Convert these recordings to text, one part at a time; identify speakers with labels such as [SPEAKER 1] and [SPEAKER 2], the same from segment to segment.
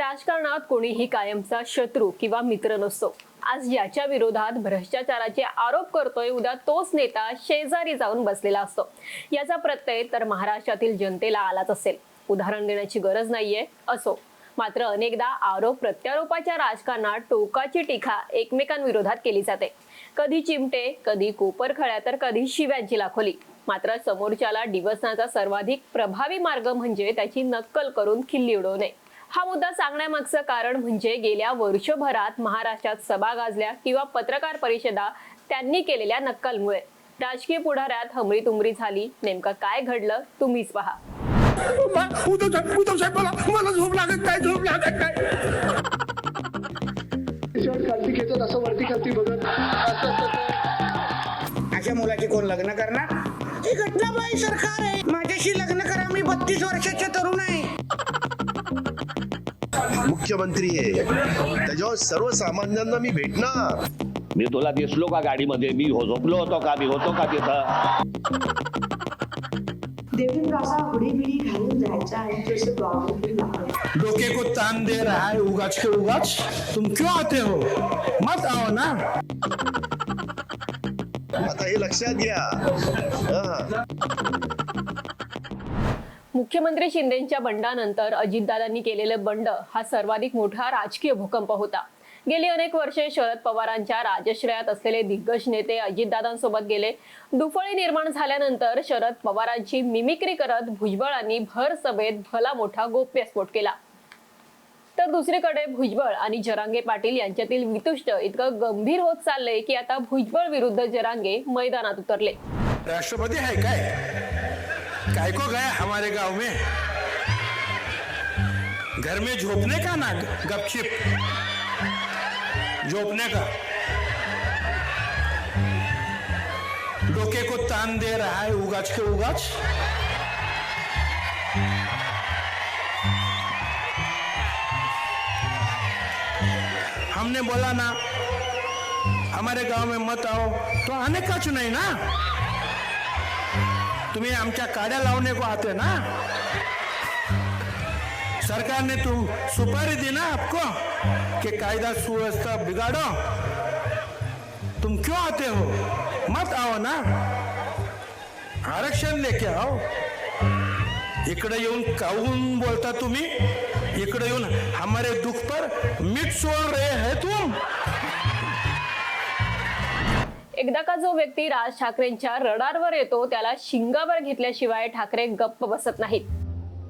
[SPEAKER 1] राजकारणात कोणीही कायमचा शत्रू किंवा मित्र नसतो. आज याच्या विरोधात भ्रष्टाचाराचे आरोप करतोय उद्या तोच नेता शेजारी जाऊन बसलेला असतो. याचा प्रत्यय तर महाराष्ट्रातील जनतेला आलाच असेल. उदाहरण देण्याची गरज नाहीये असो. मात्र अनेकदा आरोप प्रत्यारोपाच्या राजकारणात टोकाची टीका एकमेकांविरोधात केली जाते. कधी चिमटे कधी कोपरखळ्या तर कधी शिव्यांची लाखोली. मात्र समोरच्याला डिवसण्याचा सर्वाधिक प्रभावी मार्ग म्हणजे त्याची नक्कल करून खिल्ली उडवणे. हा मुद्दा सांगण्यामागचं कारण म्हणजे गेल्या वर्षभरात महाराष्ट्रात सभा गाजल्या किंवा पत्रकार परिषदा त्यांनी केलेल्या नक्कलमुळे. राजकीय पुढाऱ्यात हमरी तुमरी झाली. नेमकं काय घडलं तुम्हीच पहा.
[SPEAKER 2] उद्धव साहेब उद्धव साहेब मला मला झोप लागत काय झोप लागत काय
[SPEAKER 3] शर्ट खालती खेचत असं वरती खालती बघत. असं असं
[SPEAKER 4] अशा मुलाची कोण लग्न करणार? ही घटनाबाई सरकार आहे. माझ्याशी लग्न करा मी बत्तीस वर्षाचे
[SPEAKER 5] मुख्यमंत्री आहे. त्याच्यावर सर्वसामान्यांना मी भेटणार.
[SPEAKER 6] मी तुला दिसलो का गाडीमध्ये? मी हो झोपलो होतो का? मी होतो का तिथं?
[SPEAKER 7] देवेंद्र असा हुडी बिडी घालून जायचा आणि तो असे गॉगल लावायचा
[SPEAKER 2] डोके को तान दे रहा है उगाच के उगाच. तुम क्यों आते हो? मत आओ ना.
[SPEAKER 5] आता हे लक्षात घ्या. हा.
[SPEAKER 1] मुख्यमंत्री शिंदेच्या बंडानंतर अजितदादांनी केलेलं बंड हा सर्वाधिक मोठा राजकीय भूकंप होता. गेली अनेक वर्षे शरद पवारांच्या राजश्रयात असलेले दिग्गज नेते अजितदादांसोबत गेले. दुफळी निर्माण झाल्यानंतर शरद पवारांची मिमिक्री करत भुजबळांनी भर सभेत भला मोठा गोप्यस्फोट केला. तर दुसरीकडे भुजबळ आणि जरांगे पाटील यांच्यातील वितुष्ट इतकं गंभीर होत चाललंय की आता भुजबळ विरुद्ध जरांगे मैदानात उतरले.
[SPEAKER 2] राष्ट्रपती आहे काय? काय को गया हमारे गांव में। घर में झोपने का ना गपचिप। झोपने का। डोके को तान दे रहा है उगाच के उगाच। हमने बोला ना हमारे गांव में मत आओ तो आने का नहीं ना। तुम्हें आमच्या काड्या लावने को आते ना? सरकार ने तुम सुपारी दी ना आपको कि कायदा सुव्यवस्था बिगाड़ो. तुम क्यों आते हो? मत आओ ना. आरक्षण लेके आओ. इकडे येऊन काहून बोलता तुम्ही? इकडे येऊन हमारे दुख पर मीठ सोड रहे है तुम.
[SPEAKER 1] एकदा का जो व्यक्ती राज ठाकरेंच्या रडारवर येतो त्याला शिंगावर घेतल्याशिवाय ठाकरे गप्प बसत नाहीत.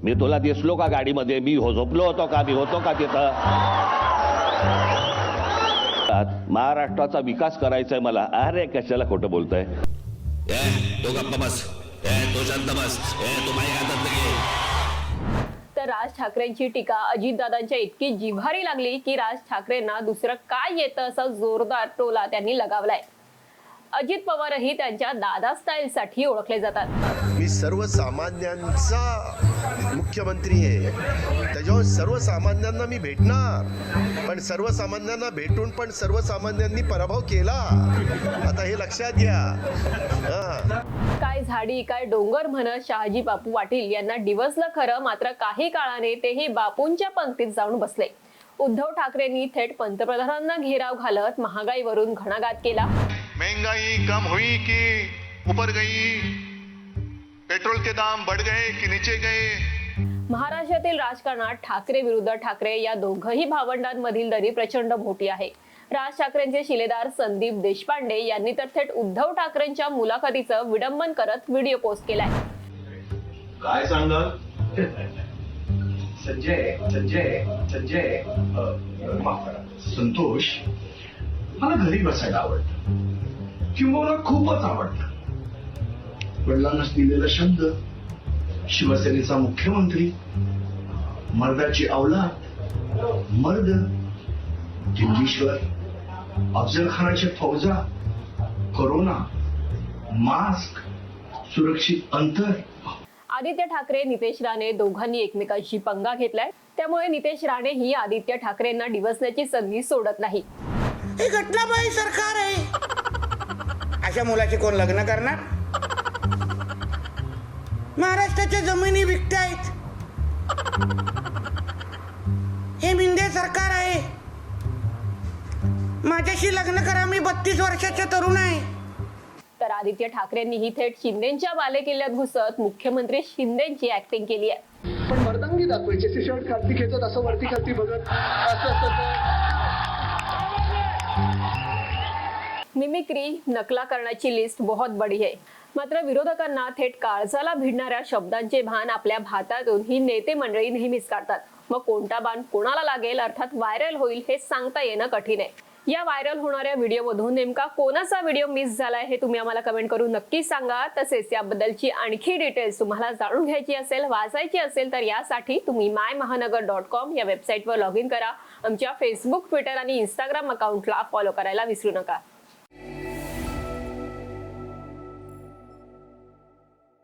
[SPEAKER 6] मी तुला दिसलो का गाडीमध्ये? मी हो झोपलो होतो का? मी होतो का तिथं? महाराष्ट्राचा विकास करायचा आहे मला. अरे कशाला खोटं बोलतोय?
[SPEAKER 8] ए तो गप्प बस. ए तो शांत बस. ए तो माईक हातात घे
[SPEAKER 1] तर राज ठाकरेंची टीका अजितदादांच्या इतकी जिव्हारी लागली की राज ठाकरेंना दुसरं काय येतं असा जोरदार टोला त्यांनी लगावलाय. अजित पवारही त्यांच्या दादा स्टाईल साठी ओळखले जातात.
[SPEAKER 5] मी सर्वसामान्यांचा मुख्यमंत्री आहे. त्याच्यावर सर्वसामान्यांना मी भेटणार. पण सर्वसामान्यांना भेटून पण सर्वसामान्यांनी पराभव केला. आता हे लक्षात घ्या.
[SPEAKER 1] काय झाडी काय डोंगर म्हणत शहाजी बापू पाटील यांना डिवसलं खरं मात्र काही काळाने तेही बापूंच्या पंक्तीत जाऊन बसले. उद्धव ठाकरेंनी थेट पंतप्रधानांना घेराव घालत महागाईवरून घणाघात केला.
[SPEAKER 9] महंगाई कम हुई कि ऊपर गई? पेट्रोल के दाम बढ़ गए कि नीचे गए?
[SPEAKER 1] महाराष्ट्रातील राजकारणात ठाकरे विरुद्ध ठाकरे या दोघही भावंडांमधील दरी प्रचंड मोठी आहे. राज ठाकरेंचे शिलेदार संदीप देशपांडे यांनी तर थेट उद्धव ठाकरेंच्या मुलाखतीचं विडंबन करत व्हिडिओ पोस्ट केलाय.
[SPEAKER 9] काय सांगाल?
[SPEAKER 3] संजय संजय संजय. अ, माफ करा. संतोष मला घरी बसायला आवडतं. किंवा खूपच आवडतं. वडिलांनाच दिलेला शब्द शिवसेनेचा मुख्यमंत्री मर्दाची अवलाद मर्द दिल्लीश्वर अफजल खानाचे फौजा कोरोना मास्क सुरक्षित अंतर.
[SPEAKER 1] आदित्य ठाकरे नितेश राणे दोघांनी एकमेकांशी पंगा घेतलाय. त्यामुळे नितेश राणे ही आदित्य ठाकरेंना डिवसण्याची संधी सोडत नाही.
[SPEAKER 4] ही घटनाबाई सरकार आहे. अशा मुलाची कोण लग्न करणार? महाराष्ट्राच्या जमिनी विकतायत. हे मी सरकार आहे. माझ्याशी लग्न करा मी बत्तीस वर्षाचा तरुण आहे.
[SPEAKER 1] तर आदित्य ठाकरेंनीही थेट शिंदेच्या बालेकिल्ल्यात घुसत मुख्यमंत्री शिंदेची ऍक्टिंग केली आहे.
[SPEAKER 3] पण मर्दांगी दाखवायची शर्ट खालती खेचत असं वरती खालती बघत असं तसं
[SPEAKER 1] मिमिक्री नकला करण्याची लिस्ट बहुत बडी आहे. मात्र विरोधकांना थेट काळजाला भिडणाऱ्या शब्दांचे भान आपल्या भातातून ही नेते मंडळी नेहमीच काढतात. मग कोणता बाण कोणाला लागेल अर्थात व्हायरल होईल हे सांगता येणं कठीण आहे. या व्हायरल होणाऱ्या व्हिडिओमधून नेमका कोणाचा व्हिडिओ मिस झालाय हे तुम्ही आम्हाला कमेंट करून नक्की सांगा. तसेच याबद्दलची आणखी डिटेल्स तुम्हाला जाणून घ्यायची असेल वाचायची असेल तर यासाठी तुम्ही माय महानगर डॉट कॉम या वेबसाईटवर लॉग इन करा. आमच्या फेसबुक ट्विटर आणि इंस्टाग्राम अकाउंटला फॉलो करायला विसरू नका.